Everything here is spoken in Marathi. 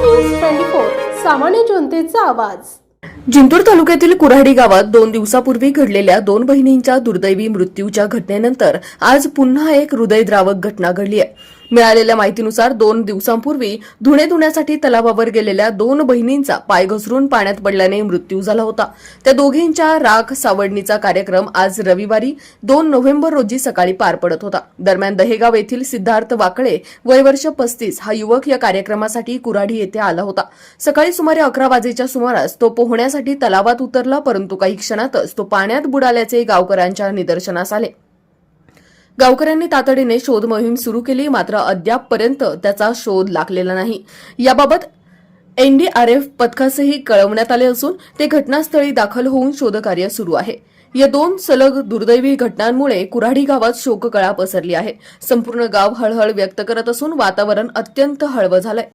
न्यूज ट्वेंटी फोर सामान्य जनतेचा आवाज. जिंतूर तालुक्यातील कुऱ्हाडी गावात दोन दिवसापूर्वी घडलेल्या दोन बहिणींच्या दुर्दैवी मृत्यूच्या घटनेनंतर आज पुन्हा एक हृदयद्रावक घटना घडली आहे. मिळालेल्या माहितीनुसार दोन दिवसांपूर्वी धुणे धुण्यासाठी तलावावर गेलेल्या दोन बहिणींचा पाय घसरून पाण्यात पडल्याने मृत्यू झाला होता. त्या दोघींच्या राख सावडणीचा कार्यक्रम आज रविवारी दोन नोव्हेंबर रोजी सकाळी पार पडत होता. दरम्यान दहेगाव येथील सिद्धार्थ वाकळे वयवर्ष पस्तीस हा युवक या कार्यक्रमासाठी कुऱ्हाडी येथे आला होता. सकाळी सुमारे अकरा वाजेच्या सुमारास तो पोहण्यासाठी तलावात उतरला परंतु काही क्षणातच तो पाण्यात बुडाल्याचे गावकऱ्यांच्या निदर्शनास आले. गावकऱ्यांनी तातडीने शोध मोहीम सुरू केली मात्र अद्यापपर्यंत त्याचा शोध लागलेला नाही. याबाबत एनडीआरएफ पथकासही कळवण्यात आले असून ते घटनास्थळी दाखल होऊन शोधकार्य सुरू आहे. या दोन सलग दुर्दैवी घटनांमुळे कुऱ्हाडी गावात शोककळा पसरली आहे. संपूर्ण गाव हळहळ व्यक्त करत असून वातावरण अत्यंत हळवं झालंय.